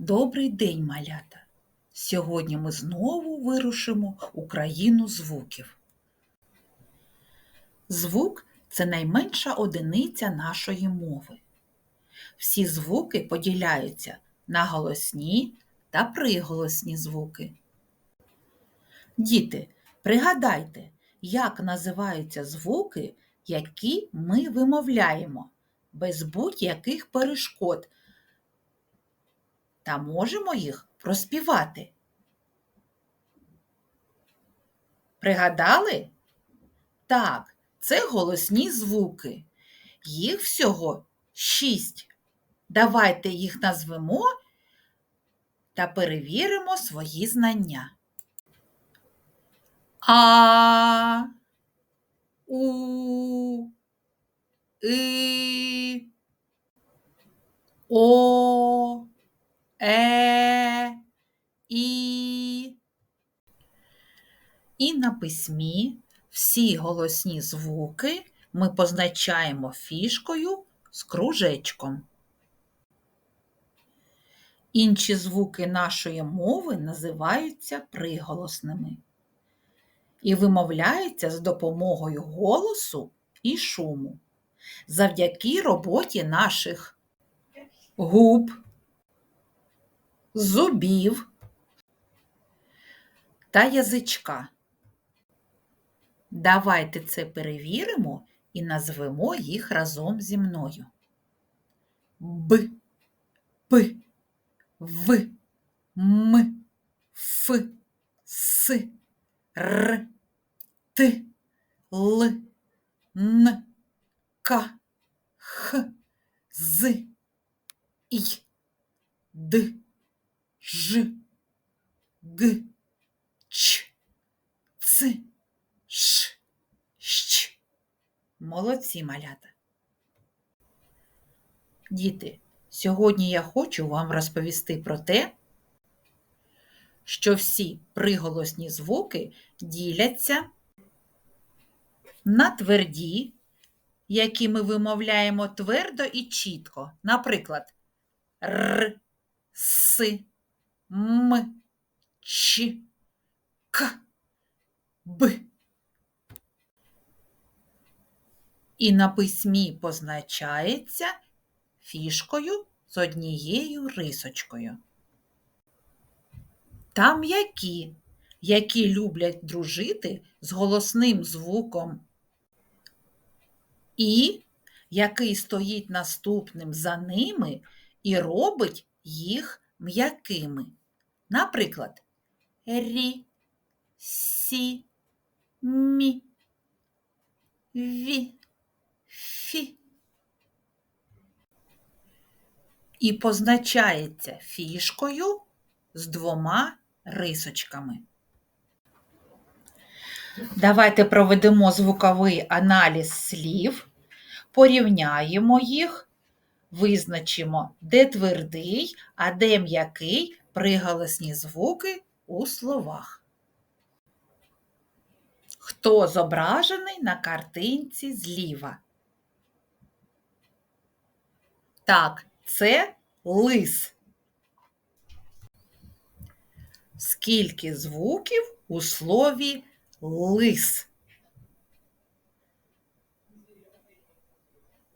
Добрий день, малята! Сьогодні ми знову вирушимо у країну звуків. Звук це найменша одиниця нашої мови. Всі звуки поділяються на голосні та приголосні звуки. Діти, пригадайте, як називаються звуки, які ми вимовляємо, без будь-яких перешкод та можемо їх проспівати. Пригадали? Так, це голосні звуки. Їх всього шість. Давайте їх назвемо та перевіримо свої знання. А, У, И, О, Е, І. І на письмі всі голосні звуки ми позначаємо фішкою з кружечком. Інші звуки нашої мови називаються приголосними і вимовляються з допомогою голосу і шуму завдяки роботі наших губ, зубів та язичка. Давайте це перевіримо і назвемо їх разом зі мною. Б, П, В, М, Ф, С, Р, Т, Л, Н, К, Х, З, І, Д, Ж, Г, Ч, Ц, Ш, Щ. Молодці малята. Діти, сьогодні я хочу вам розповісти про те, що всі приголосні звуки діляться на тверді, які ми вимовляємо твердо і чітко. Наприклад, Р, С, М, Ч, К, Б. І на письмі позначається фішкою з однією рисочкою. Там м'які, які люблять дружити з голосним звуком І, який стоїть наступним за ними і робить їх м'якими. Наприклад, рі, сі, мі, ві, фі. І позначається фішкою з двома рисочками. Давайте проведемо звуковий аналіз слів, порівняємо їх, визначимо, де твердий, а де м'який приголосні звуки у словах. Хто зображений на картинці зліва? Так, це лис. Скільки звуків у слові лис?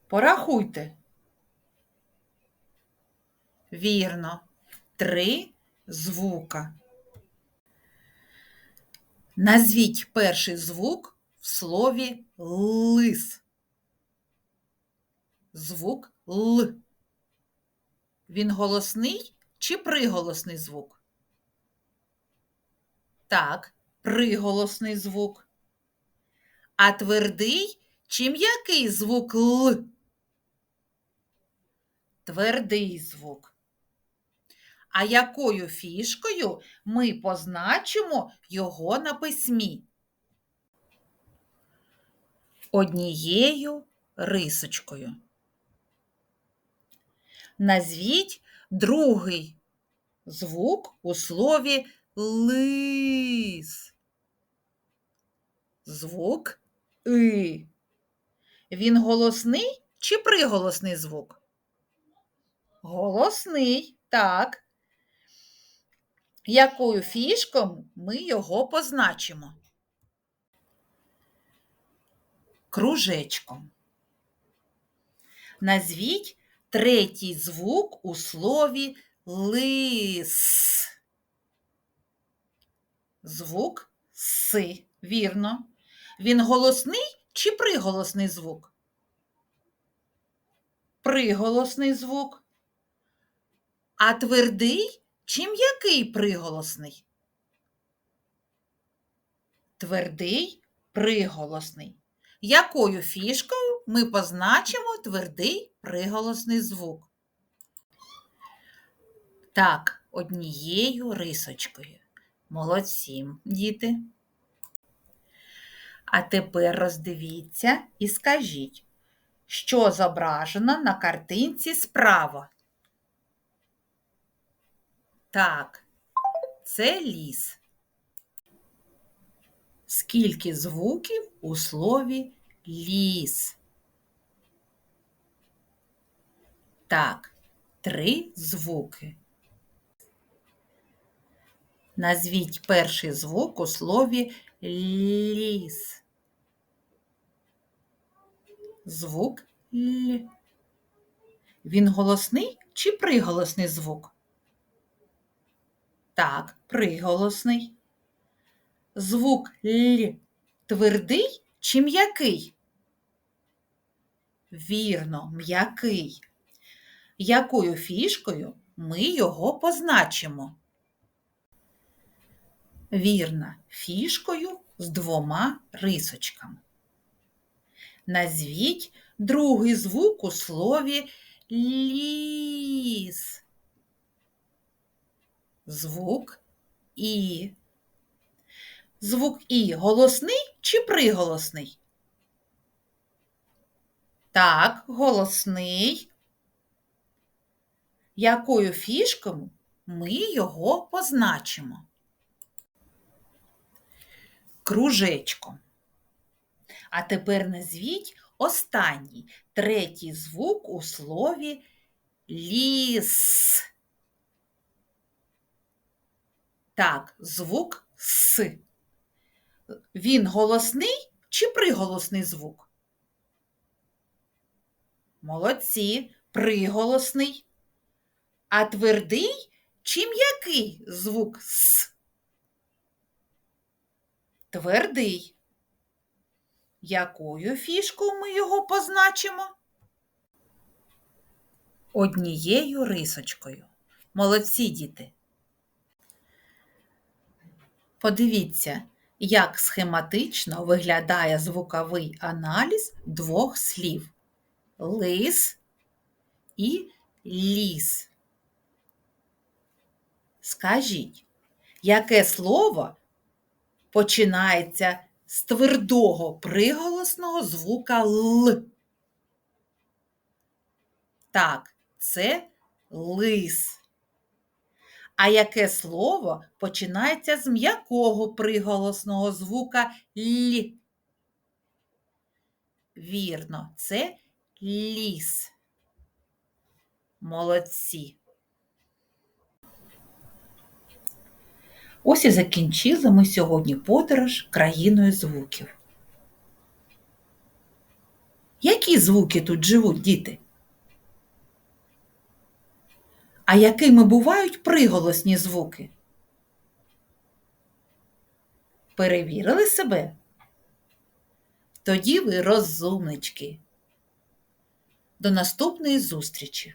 Порахуйте. Вірно, три звука. Назвіть перший звук в слові лис. Звук Л. Він голосний чи приголосний звук? Так, приголосний звук. А твердий чи м'який звук Л? Твердий звук. А якою фішкою ми позначимо його на письмі? Однією рисочкою. Назвіть другий звук у слові лис. Звук И. Він голосний чи приголосний звук? Голосний, так. Якою фішкою ми його позначимо? Кружечком. Назвіть третій звук у слові лис. Звук си. Вірно. Він голосний чи приголосний звук? Приголосний звук. А твердий чи м'який приголосний? Твердий приголосний. Якою фішкою ми позначимо твердий приголосний звук? Так, однією рисочкою. Молодці, діти. А тепер роздивіться і скажіть, що зображено на картинці справа? Так, це ліс. Скільки звуків у слові ліс? Так, три звуки. Назвіть перший звук у слові ліс. Звук Л. Він голосний чи приголосний звук? Так, приголосний. Звук Л твердий чи м'який? Вірно, м'який. Якою фішкою ми його позначимо? Вірно, фішкою з двома рисочками. Назвіть другий звук у слові ліс. Звук І. Звук І голосний чи приголосний? Так, голосний. Якою фішкою ми його позначимо? Кружечком. А тепер назвіть останній третій звук у слові ліс. Так, звук С. Він голосний чи приголосний звук? Молодці, приголосний. А твердий чи м'який звук С? Твердий. Якою фішкою ми його позначимо? Однією рисочкою. Молодці діти. Подивіться, як схематично виглядає звуковий аналіз двох слів лис і ліс. Скажіть, яке слово починається з твердого приголосного звука Л? Так, це лис. А яке слово починається з м'якого приголосного звука Л? Вірно, це ліс. Молодці. Ось і закінчили ми сьогодні подорож країною звуків. Які звуки тут живуть, діти? А якими бувають приголосні звуки? Перевірили себе? Тоді ви розумнички. До наступної зустрічі!